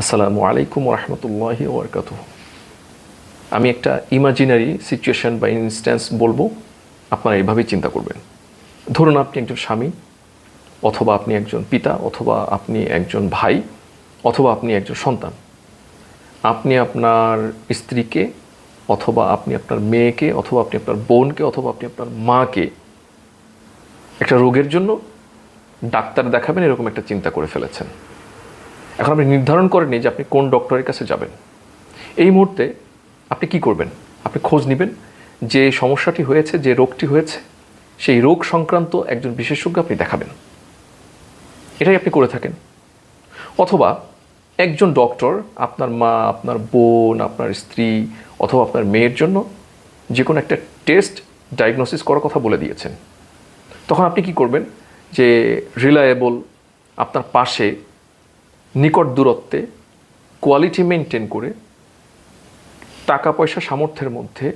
আসসালামু আলাইকুম রহমতুল্লাহি ওবরকাত আমি একটা ইমাজিনারি সিচুয়েশন বা ইনস্ট্যান্স বলব, আপনারা এইভাবেই চিন্তা করবেন। ধরুন আপনি একজন স্বামী, অথবা আপনি একজন পিতা, অথবা আপনি একজন ভাই, অথবা আপনি একজন সন্তান। আপনি আপনার স্ত্রীকে, অথবা আপনি আপনার মেয়েকে, অথবা আপনি আপনার বোনকে, অথবা আপনি আপনার মাকে একটা রোগের জন্য ডাক্তার দেখাবেন, এরকম একটা চিন্তা করে ফেলেছেন। এখন আপনি নির্ধারণ করেননি যে আপনি কোন ডক্টরের কাছে যাবেন। এই মুহূর্তে আপনি কি করবেন? আপনি খোঁজ নেবেন যে সমস্যাটি হয়েছে, যে রোগটি হয়েছে, সেই রোগ সংক্রান্ত একজন বিশেষজ্ঞ আপনি দেখাবেন। এটাই আপনি করে থাকেন। অথবা একজন ডক্টর আপনার মা, আপনার বোন, আপনার স্ত্রী অথবা আপনার মেয়ের জন্য যে কোনো একটা টেস্ট ডায়াগনোসিস করার কথা বলে দিয়েছেন। তখন আপনি কি করবেন? যে রিলায়েবল আপনার পাশে নিকট দূরত্বে কোয়ালিটি মেনটেন করে টাকা পয়সা সামর্থ্যের মধ্যে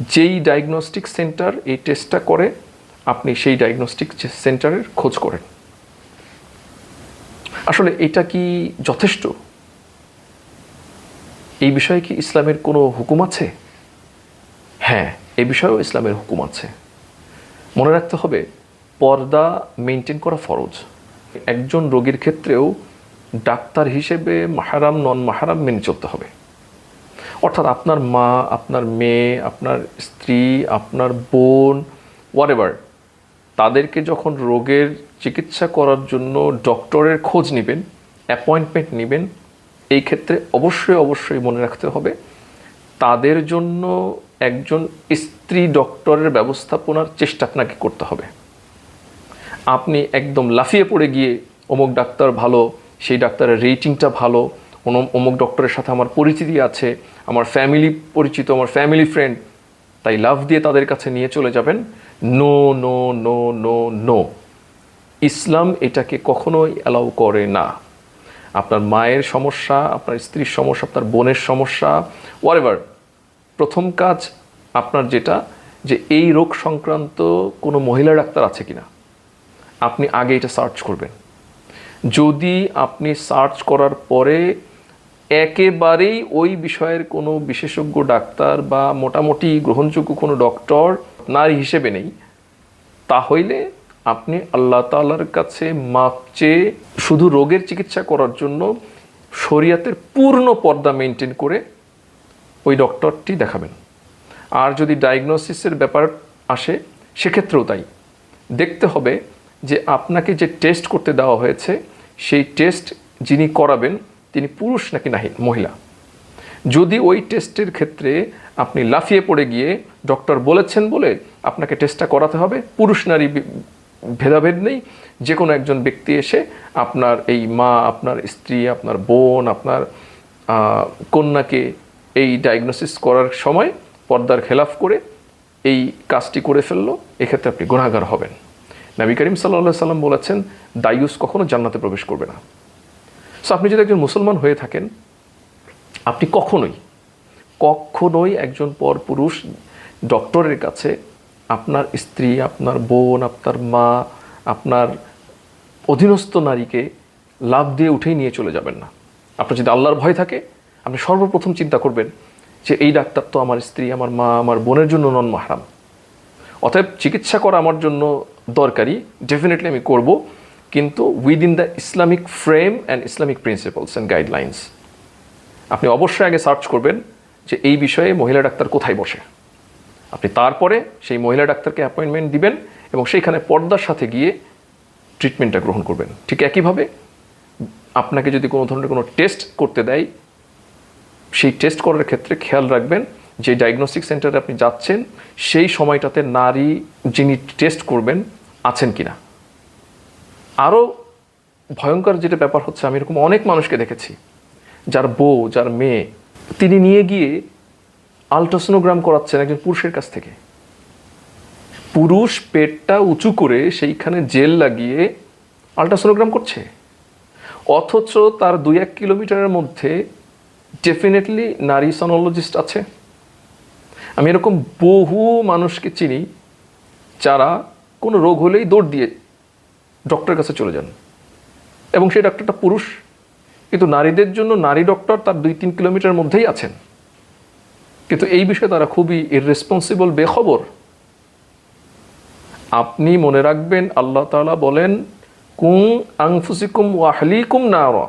যেই ডায়াগনস্টিক সেন্টার এই টেস্টটা করে, আপনি সেই ডায়াগনস্টিক সেন্টারের খোঁজ করেন। আসলে এটা কি যথেষ্ট? এই বিষয়ে কি ইসলামের কোনো হুকুম আছে? হ্যাঁ এই বিষয়েও ইসলামের হুকুম আছে। মনে রাখতে হবে, পর্দা মেনটেন করা ফরজ। একজন রোগীর ক্ষেত্রেও ডাক্তার হিসেবে মাহারাম নন মাহারাম মেনে চলতে হবে। অর্থাৎ আপনার মা, আপনার মেয়ে, আপনার স্ত্রী, আপনার বোন হোয়াট তাদেরকে যখন রোগের চিকিৎসা করার জন্য ডক্টরের খোঁজ নেবেন অ্যাপয়েন্টমেন্ট নেবেন, এই ক্ষেত্রে অবশ্যই অবশ্যই মনে রাখতে হবে, তাদের জন্য একজন স্ত্রী ডক্টরের ব্যবস্থাপনার চেষ্টা আপনাকে করতে হবে। আপনি একদম লাফিয়ে পড়ে গিয়ে অমুক ডাক্তার ভালো সেই ডাক্তারের রেটিংটা ভালো অন- অমুক ডক্টরের সাথে আমার পরিচিতি আছে, আমার ফ্যামিলি পরিচিত, আমার ফ্যামিলি ফ্রেন্ড তাই লাভ দিয়ে তাদের কাছে নিয়ে চলে যাবেন। No no no no no ইসলাম এটাকে কখনোই অ্যালাউ করে না। আপনার মায়ের সমস্যা, আপনার স্ত্রীর সমস্যা, আপনার বোনের সমস্যা ওয়ারেভার প্রথম কাজ আপনার যেটা, যে এই রোগ সংক্রান্ত কোনো মহিলা ডাক্তার আছে কিনা? আপনি আগে এটা সার্চ করবেন। যদি আপনি সার্চ করার পরে একেবারেই ওই বিষয়ের কোনো বিশেষজ্ঞ, ডাক্তার বা মোটামুটি গ্রহণযোগ্য কোনো ডক্টর নারী হিসেবে নেই, তাহলে আপনি আল্লাহ তাআলার কাছে মাপ চেয়ে শুধু রোগের চিকিৎসা করার জন্য শরীয়তের পূর্ণ পর্দা মেনটেন করে ওই ডক্টরটি দেখাবেন। আর যদি ডায়াগনোসিসের ব্যাপার আসে, সেক্ষেত্রেও তাই। দেখতে হবে যে আপনাকে যে টেস্ট করতে দেওয়া হয়েছে, সেই টেস্ট যিনি করাবেন, তিনি পুরুষ নাকি নাহি, মহিলা? যদি ওই টেস্টের ক্ষেত্রে আপনি লাফিয়ে পড়ে গিয়ে ডক্টর বলেছেন বলে আপনাকে টেস্টটা করাতে হবে, পুরুষ নারী ভেদাভেদ নেই যে কোনো একজন ব্যক্তি এসে আপনার এই মা, আপনার স্ত্রী, আপনার বোন, আপনার কন্যাকে এই ডায়াগনোসিস করার সময় পর্দার খেলাফ করে এই কাজটি করে ফেলল, এক্ষেত্রে আপনি গুণাগার হবেন। নবী করিম সাল্লাহ সাল্লাম বলেছেন, দায়ুস কখনো জান্নাতে প্রবেশ করবে না। সো আপনি যদি একজন মুসলমান হয়ে থাকেন, আপনি কখনোই কখনোই একজন পর পুরুষ ডক্টরের কাছে আপনার স্ত্রী, আপনার বোন, আপনার মা, আপনার অধীনস্থ নারীকে লাভ দিয়ে উঠেই নিয়ে চলে যাবেন না। আপনার যদি আল্লাহর ভয় থাকে, আপনি সর্বপ্রথম চিন্তা করবেন যে, এই ডাক্তার তো আমার স্ত্রী, আমার মা, আমার বোনের জন্য নন মাহরাম। অতএব চিকিৎসা করা আমার জন্য দরকারি ডেফিনেটলি আমি করব, কিন্তু within the Islamic frame and Islamic principles and guidelines আপনি অবশ্যই আগে সার্চ করবেন যে এই বিষয়ে মহিলা ডাক্তার কোথায় বসে। আপনি তারপরে সেই মহিলা ডাক্তারকে অ্যাপয়েন্টমেন্ট দিবেন এবং সেইখানে পর্দার সাথে গিয়ে ট্রিটমেন্টটা গ্রহণ করবেন। ঠিক একইভাবে আপনাকে যদি কোনো ধরনের কোনো টেস্ট করতে দেয়, সেই টেস্ট করার ক্ষেত্রে খেয়াল রাখবেন যে ডায়াগনস্টিক সেন্টারে আপনি যাচ্ছেন, সেই সময়টাতে নারী যিনি টেস্ট করবেন আছেন কিনা। আরও ভয়ঙ্কর যেটা ব্যাপার হচ্ছে, আমি এরকম অনেক মানুষকে দেখেছি, যার বউ, যার মেয়ে, তিনি নিয়ে গিয়ে আলট্রাসোনোগ্রাম করাচ্ছেন একজন পুরুষের কাছ থেকে। পুরুষ পেটটা উঁচু করে সেইখানে জেল লাগিয়ে আলট্রাসোনোগ্রাম করছে। অথচ তার দুই এক কিলোমিটারের মধ্যে ডেফিনেটলি নারী সনোলজিস্ট আছে। আমি এরকম বহু মানুষকে চিনি যারা কোনো রোগ হলেই দৌড় দিয়ে ডক্টরের কাছে চলে যান। এবং সেই ডাক্তারটা পুরুষ, কিন্তু নারীদের জন্য নারী ডক্টর তার দুই তিন কিলোমিটার মধ্যেই আছেন। কিন্তু এই বিষয়ে তারা খুবই ইররেসপন্সিবল বেখবর। আপনি মনে রাখবেন, আল্লাহ তাআলা বলেন, কুম আংফুসিকুম ওয়াহলিকুম নারা।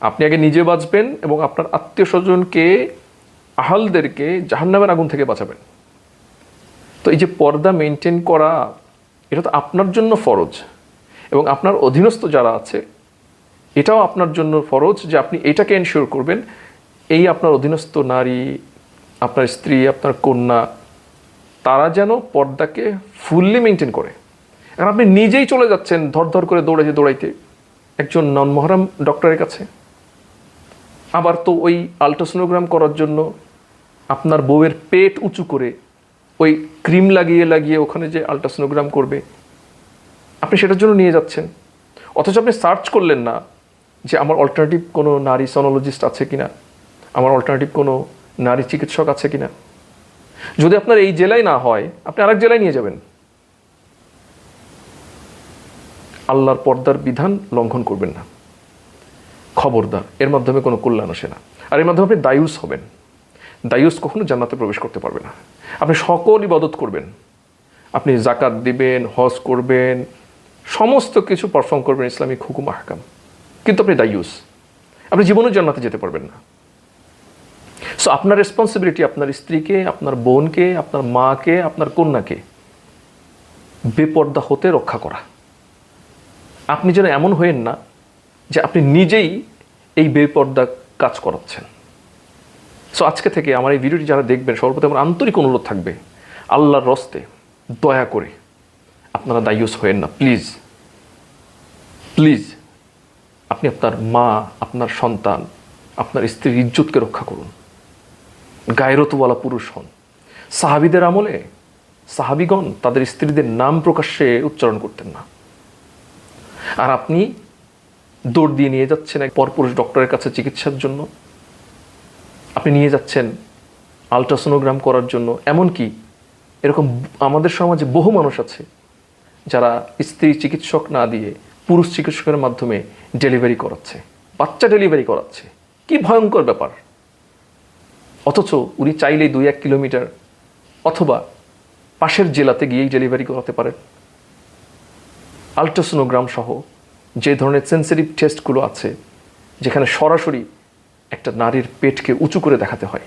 আপনি আগে নিজে বাঁচবেন এবং আপনার আত্মীয় স্বজনকে আহালদেরকে জাহান্নামের আগুন থেকে বাঁচাবেন। তো এই যে পর্দা মেনটেন করা, এটা তো আপনার জন্য ফরজ এবং আপনার অধীনস্থ যারা আছে, এটাও আপনার জন্য ফরজ যে আপনি এটাকে এনশিওর করবেন, এই আপনার অধীনস্থ নারী, আপনার স্ত্রী, আপনার কন্যা, তারা যেন পর্দাকে ফুললি মেনটেন করে। এখন আপনি নিজেই চলে যাচ্ছেন ধর ধর করে দৌড়াইতে দৌড়াইতে। একজন নন মহরাম ডক্টরের কাছে। আবার তো ওই আলট্রাসোনোগ্রাম করার জন্য আপনার বউয়ের পেট উঁচু করে ওই ক্রিম লাগিয়ে লাগিয়ে ওখানে যে আলট্রাসোনোগ্রাম করবে, আপনি সেটার জন্য নিয়ে যাচ্ছেন। অথচ আপনি সার্চ করলেন না যে আমার অল্টারনেটিভ কোনো নারী সনোলজিস্ট আছে কিনা, আমার অল্টারনেটিভ কোনো নারী চিকিৎসক আছে কি না যদি আপনার এই জেলায় না হয়, আপনি আরেক জেলায় নিয়ে যাবেন। আল্লাহর পর্দার বিধান লঙ্ঘন করবেন না। খবরদার। এর মাধ্যমে কোনো কল্যাণ আসে না। আর এর মাধ্যমে আপনি দায়ুস হবেন। দায়ুস কখনো জান্নাতে প্রবেশ করতে পারবে না। আপনি সকল ইবাদত করবেন। আপনি জাকাত দিবেন, হজ করবেন, সমস্ত কিছু পারফর্ম করবেন ইসলামিক হুকুম, আহকাম। কিন্তু আপনি দায়ুস। আপনি জীবনেও জান্নাতে যেতে পারবেন না। সো আপনার রেসপন্সিবিলিটি আপনার স্ত্রীকে, আপনার বোনকে, আপনার মাকে, আপনার কন্যাকে বেপর্দা হতে রক্ষা করা। আপনি যেন এমন হয়েন না যে আপনি নিজেই এই বেপর্দা কাজ করাচ্ছেন। সো আজকে থেকে আমার এই ভিডিওটি যারা দেখবেন, সর্বপ্রথম আমার আন্তরিক অনুরোধ থাকবে, আল্লাহর রস্তে দয়া করে আপনারা দায়ুস হয়েন না প্লিজ প্লিজ আপনি আপনার মা, আপনার সন্তান, আপনার স্ত্রীর ইজ্জতকে রক্ষা করুন। গায়রতওয়ালা পুরুষ হন। সাহাবিদের আমলে সাহাবিগণ তাদের স্ত্রীদের নাম প্রকাশ্যে উচ্চারণ করতেন না। আর আপনি দৌড় দিয়ে নিয়ে যাচ্ছেন এক পরপুরুষ ডক্টরের কাছে চিকিৎসার জন্য। আপনি নিয়ে যাচ্ছেন আলট্রাসোনোগ্রাম করার জন্য। এমনকি এরকম আমাদের সমাজে বহু মানুষ আছে যারা স্ত্রী চিকিৎসক না দিয়ে পুরুষ চিকিৎসকের মাধ্যমে ডেলিভারি করাচ্ছে, বাচ্চা ডেলিভারি করাচ্ছে। কি ভয়ঙ্কর ব্যাপার। অথচ উনি চাইলেই দুই এক কিলোমিটার অথবা পাশের জেলাতে গিয়েই ডেলিভারি করাতে পারেন। আলট্রাসোনোগ্রাম সহ যে ধরনের সেন্সিটিভ টেস্টগুলো আছে, যেখানে সরাসরি একটা নারীর পেটকে উঁচু করে দেখাতে হয়,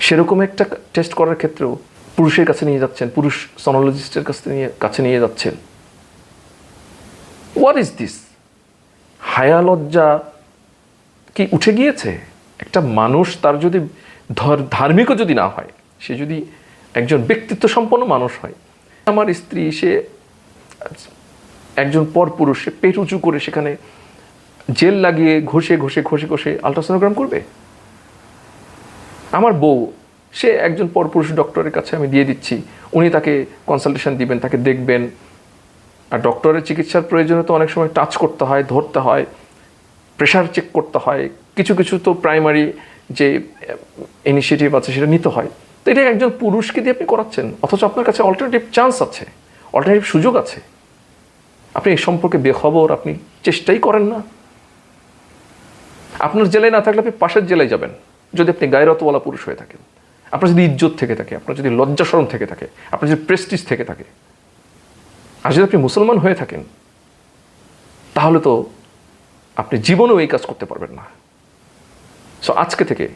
সেরকম একটা টেস্ট করার ক্ষেত্রেও পুরুষের কাছে নিয়ে যাচ্ছেন, পুরুষ সনোলজিস্টের কাছে নিয়ে কাছে নিয়ে যাচ্ছেন। হোয়াট ইজ দিস হায়া লজ্জা কি উঠে গিয়েছে? একটা মানুষ তার যদি ধর- ধার্মিকও যদি না হয়, সে যদি একজন ব্যক্তিত্ব সম্পন্ন মানুষ হয়, আমার স্ত্রী সে একজন পর পুরুষ, সে পেট উঁচু করে সেখানে জেল লাগিয়ে ঘষে ঘষে ঘষে ঘষে আলট্রাসোনোগ্রাম করবে? আমার বউ, সে একজন পরপুরুষ ডক্টরের কাছে আমি দিয়ে দিচ্ছি। উনি তাকে কনসালটেশন দিবেন, তাকে দেখবেন। আর ডক্টরের চিকিৎসার প্রয়োজনে তো অনেক সময় টাচ করতে হয়, ধরতে হয় প্রেশার চেক করতে হয়। কিছু কিছু তো প্রাইমারি যে ইনিশিয়েটিভ আছে সেটা নিতে হয়। তো এটা একজন পুরুষকে দিয়ে আপনি করাচ্ছেন, অথচ আপনার কাছে অল্টারনেটিভ চান্স আছে অল্টারনেটিভ সুযোগ আছে। আপনি এই সম্পর্কে বেখবর, আপনি চেষ্টাই করেন না। আপনার জেলায় না থাকলে আপনি পাশের জেলায় যাবেন, যদি আপনি গায়রতওয়ালা পুরুষ হয়ে থাকেন। আপনার যদি ইজ্জত থেকে থাকে, আপনার যদি লজ্জা শরম থেকে থাকে, আপনার যদি প্রেস্টিজ থেকে থাকে। আর যদি আপনি মুসলমান হয়ে থাকেন, তাহলে তো আপনি জীবনেও এই কাজ করতে পারবেন না। সো আজকে থেকে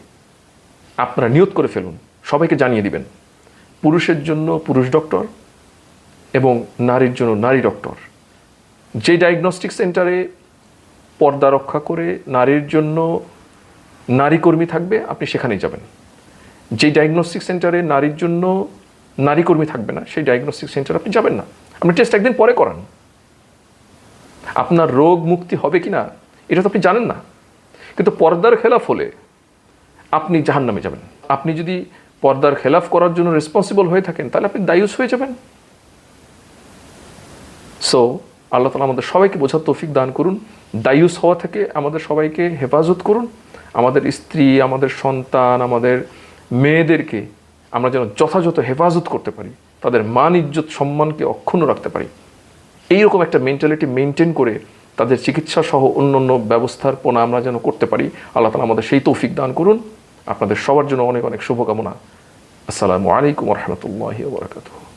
আপনারা নিয়ত করে ফেলুন, সবাইকে জানিয়ে দিবেন, পুরুষের জন্য পুরুষ ডক্টর এবং নারীর জন্য নারী ডক্টর যে ডায়াগনস্টিক সেন্টারে পর্দা রক্ষা করে নারীর জন্য নারী কর্মী থাকবে, আপনি সেখানেই যাবেন। যে ডায়াগনস্টিক সেন্টারে নারীর জন্য নারী কর্মী থাকবে না, সেই ডায়াগনস্টিক সেন্টারে আপনি যাবেন না। আপনি টেস্ট একদিন পরে করান। আপনার রোগ মুক্তি হবে কি না, এটা তো আপনি জানেন না। কিন্তু পর্দার খেলাফ হলে আপনি জাহান নামে যাবেন। আপনি যদি পর্দার খেলাফ করার জন্য রেসপন্সিবল হয়ে থাকেন, তাহলে আপনি দায়ুস হয়ে যাবেন। সো আল্লাহ তালা আমাদের সবাইকে বোঝার তৌফিক দান করুন, দায়ুস হওয়া থেকে আমাদের সবাইকে হেফাজত করুন। আমাদের স্ত্রী, আমাদের সন্তান, আমাদের মেয়েদেরকে আমরা যেন যথাযথ হেফাজত করতে পারি, তাদের মান, ইজ্জত, সম্মানকে অক্ষুণ্ণ রাখতে পারি। এইরকম একটা মেন্টালিটি মেনটেন করে তাদের চিকিৎসা সহ অন্যান্য ব্যবস্থাপনা আমরা যেন করতে পারি, আল্লাহ তালা আমাদের সেই তৌফিক দান করুন। আপনাদের সবার জন্য অনেক অনেক শুভকামনা। আসসালামু আলাইকুম রহমতুল্লাহ বরকাতুহ।